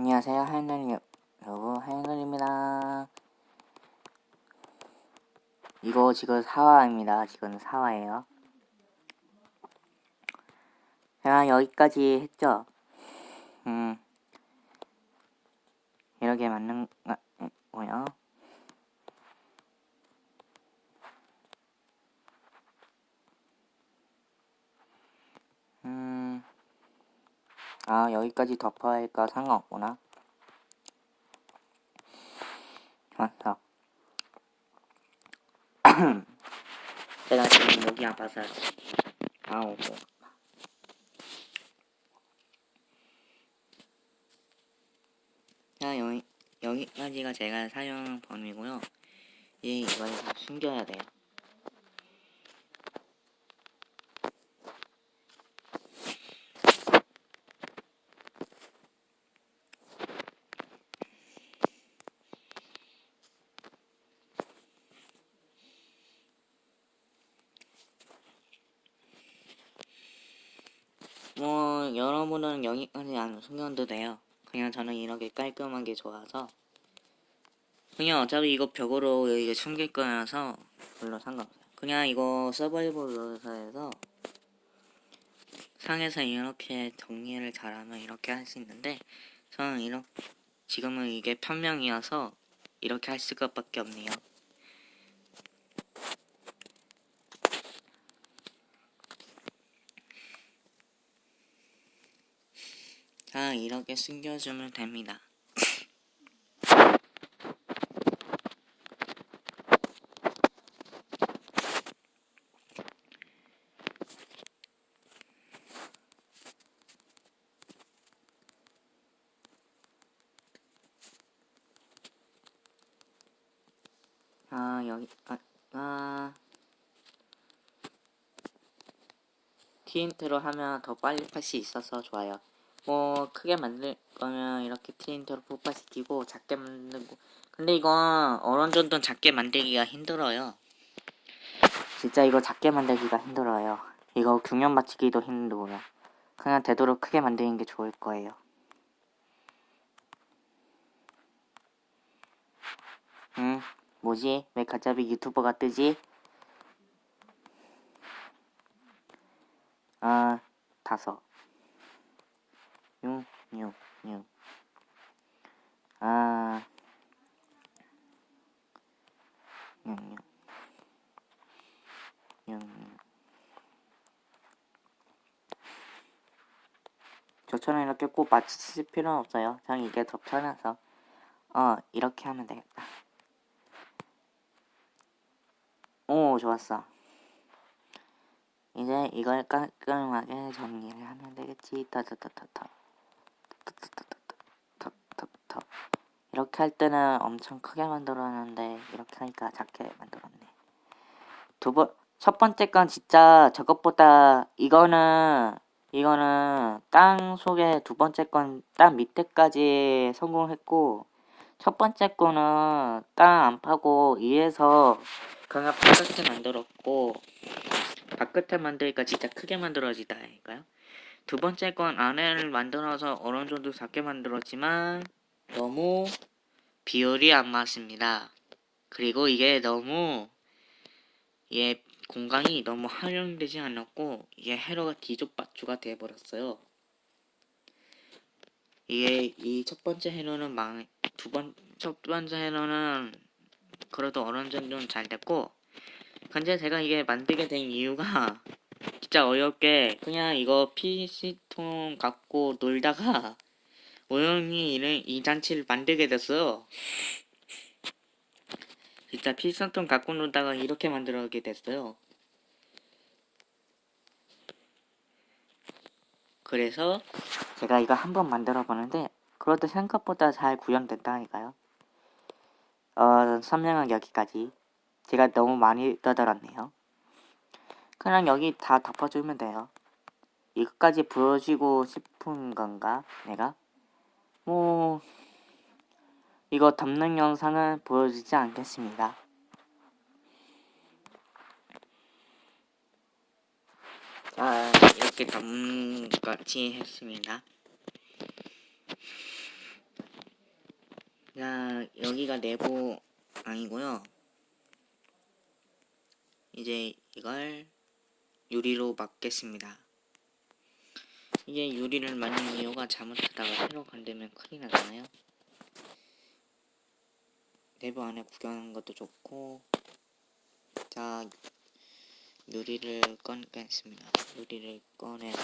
안녕하세요. 하연이 여러분 하연입니다. 이거 지금 사화입니다. 지금 사화예요. 제가 여기까지 했죠? 음. 이렇게 맞는 아, 에, 뭐야 아, 여기까지 덮어야 할까 상관없구나. 맞다. 내가 지금 목이 아파서 아우 뭐. 자 여기 여기까지가 제가 사용 범위고요. 이 이걸 다 숨겨야 돼요. 뭐 여러분은 여기까지 안 숨겨도 돼요. 그냥 저는 이렇게 깔끔한 게 좋아서 그냥 어차피 이거 벽으로 이게 숨길 거라서 별로 상관없어요. 그냥 이거 서바이벌로서 해서 상에서 이렇게 정리를 잘하면 이렇게 할 수 있는데 저는 이렇게 지금은 이게 편명이어서 이렇게 할 수밖에 없네요. 자, 이렇게 숨겨주면 됩니다. 아, 여기, 아, 아. 티인트로 하면 더 빨리 팔 수 있어서 좋아요. 뭐 크게 만들 거면 이렇게 티인트로 폭파시키고 작게 만들고 근데 이건 정도 작게 만들기가 힘들어요. 진짜 이거 작게 만들기가 힘들어요. 이거 균형 맞추기도 힘들고요. 그냥 되도록 크게 만드는 게 좋을 거예요. 응? 뭐지? 왜 갑자기 유튜버가 뜨지? 아, 다섯. 육. 아. 육, 육. 저처럼 이렇게 꼭 맞추실 필요는 없어요. 그냥 이게 더 편해서. 어, 이렇게 하면 되겠다. 오, 좋았어. 이제 이걸 깔끔하게 정리를 하면 되겠지. 타타타타타. 이렇게 할 때는 엄청 크게 만들었는데 이렇게 하니까 작게 만들었네. 두 번, 첫 번째 건 진짜 저것보다 이거는 이거는 땅 속에 두 번째 건 땅 밑에까지 성공했고 첫 번째 거는 땅 안 파고 위에서 그냥 바깥에 만들었고 바깥에 만들니까 진짜 크게 만들어지다 니까요. 두 번째 건 안에를 만들어서 어느 정도 작게 만들었지만 너무 비율이 안 맞습니다. 그리고 이게 너무 이게 공간이 너무 활용되지 않았고 이게 헤러가 뒤죽박죽가 돼버렸어요. 이게 이 첫 번째 헤러는 망, 두 번, 첫 번째 헤러는 그래도 어느 정도는 잘 됐고 근데 제가 이게 만들게 된 이유가 진짜 어렵게 그냥 이거 PC통 갖고 놀다가 이런 이 장치를 만들게 됐어요. 진짜 PC통 갖고 놀다가 이렇게 만들게 됐어요. 그래서 제가 이거 한번 만들어 보는데 그래도 생각보다 잘 구현됐다니까요. 어, 설명은 여기까지. 제가 너무 많이 떠들었네요. 그냥 여기 다 덮어주면 돼요. 이것까지 보여주고 싶은 건가? 내가? 뭐 이거 덮는 영상은 보여주지 않겠습니다. 자 이렇게 덮는 같이 했습니다. 자, 여기가 내부 아니고요. 이제 이걸 유리로 막겠습니다. 이게 유리를 만든 이유가 잘못하다가 새로 건들면 큰일 나잖아요. 내부 안에 구경하는 것도 좋고 자 유리를 꺼내겠습니다. 유리를 꺼내서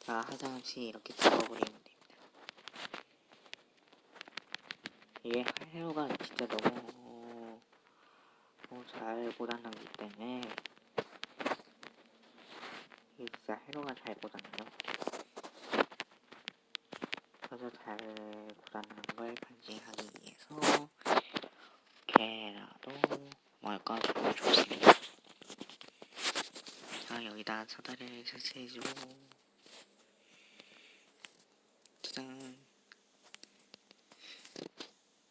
자 하상없이 이렇게 접어버리면 됩니다. 이게 헤어가 진짜 너무 잘 고장나기 때문에 이게 진짜 헤로가 잘 고장나요. 그래서 잘 고장나는 걸 판징하기 위해서 이렇게라도 말까주고 좋습니다. 자 여기다 사다리를 설치해주고 짜잔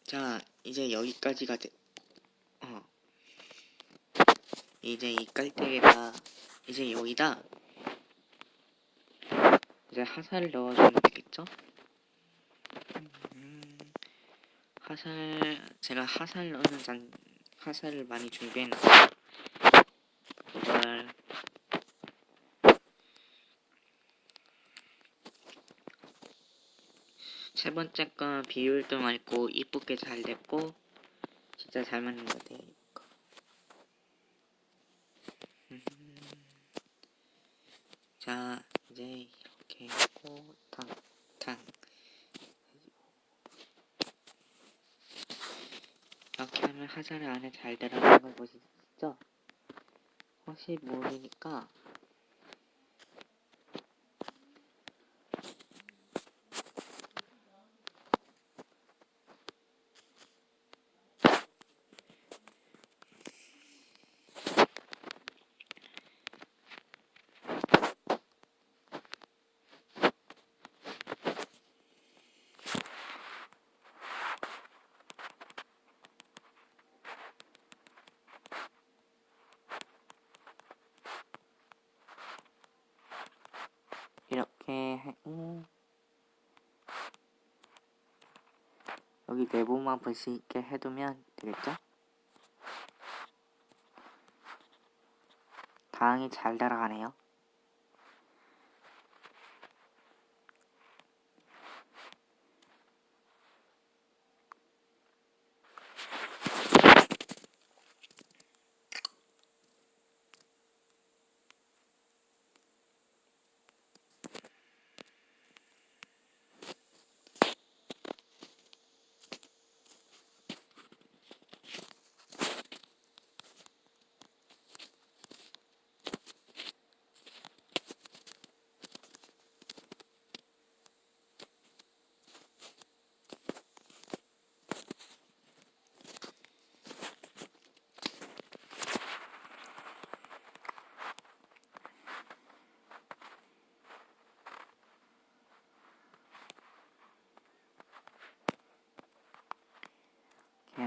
자 이제 여기까지가 돼. 어. 이제 이 깔때기에다 이제 여기다 이제 화살을 넣어주면 되겠죠? 음, 화살 제가 화살 넣는 잔 화살을 많이 준비해놨어요. 이걸 세 번째 건 비율도 맞고 이쁘게 잘 됐고 진짜 잘 맞는 것 같아요. 음. 자 이제 이렇게 하고 탕탕 이렇게 하면 화살 안에 잘 들어가는 걸 보시죠? 혹시 모르니까 이렇게 하고 여기 내부만 볼 수 있게 해두면 되겠죠? 다행히 잘 따라가네요.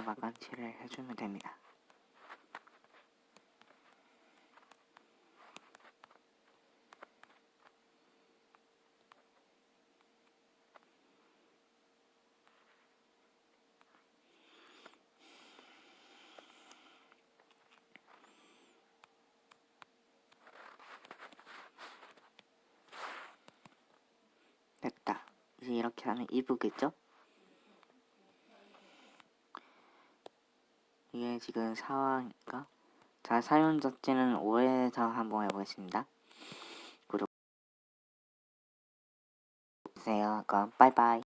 마감칠을 해주면 됩니다. 됐다. 이제 이렇게 하면 이쁘겠죠? 이게 지금 상황이니까 자 사용 자체는 5에서 한번 해보겠습니다. 구독 주세요. 그럼 빠이빠이.